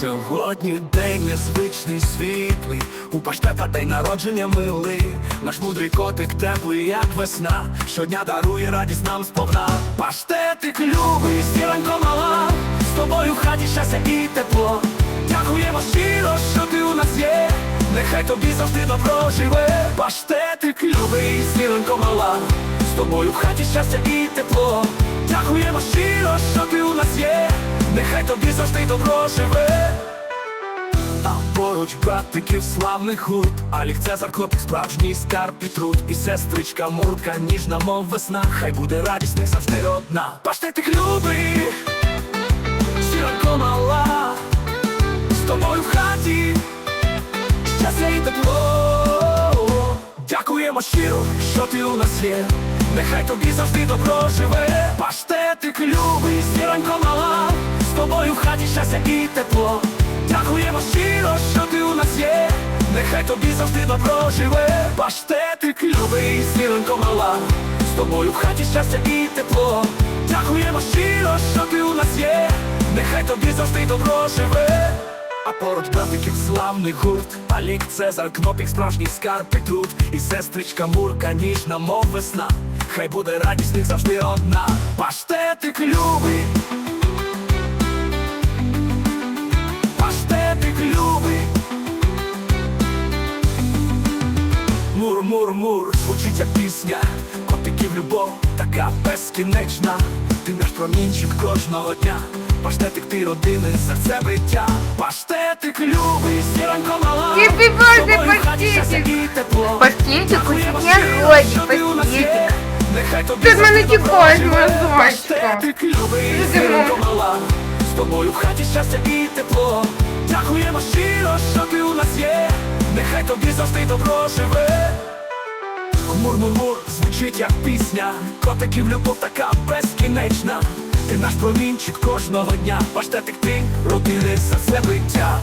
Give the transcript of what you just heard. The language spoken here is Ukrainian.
Сьогодні день незвичний світлий, у паштета день народження милий, наш мудрий котик теплий, як весна, щодня дарує радість нам сповна. Паштетик любий, сіранько мала, з тобою в хаті щастя і тепло. Дякуємо щиро, що ти у нас є, нехай тобі завжди добро живе. Паштетик любий, сіранько мала, з тобою в хаті щастя і тепло. Дякуємо щиро, що ти у нас тобі завжди добро живе. А поруч братиків славних гурт Алік Цезар, хлопець справжній скарб і труд. І сестричка Мурка, ніжна, мов весна. Хай буде радість, не завжди одна. Паштетик любий, сіранко мала. З тобою в хаті, щастя і тепло. Дякуємо щиро, що ти у нас є. Нехай тобі завжди добро живе. Паштетик любий, хаті щастя і тепло. Дякуємо щиро, що ти у нас є. Нехай тобі завжди добро живе. Паштетик любий, сіранько мала. З тобою в хаті щастя і тепло. Дякуємо щиро, що ти у нас є. Нехай тобі завжди добро живе. А поруч братиків славний гурт. Алік, Цезар, Кнопік, справжній скарб і труд І сестричка Мурка, ніжна, мов весна. Хай буде радість в них завжди одна. Паштетик любий Мур, мур, мур, звучить як пісня. Котиків любов, така безкінечна. Ти наш промінчик кожного дня. Паштетик ти родини, серце биття. Паштетик любий, сіранько мала. Happy birthday, паштетик! Паштетик, у нас є. паштетик. Ти в мене тікаєш, моя зайчка. Паштетик любий, сіранько мала. З тобою в хаті щастя і тепло. Дякуємо щиро, що ти у нас є. Нехай тобі завжди добро живе Мур-мур-мур, звучить як пісня. Котиків любов така безкінечна. Ти наш промінчик кожного дня. Паштетик ти, родини, за все биття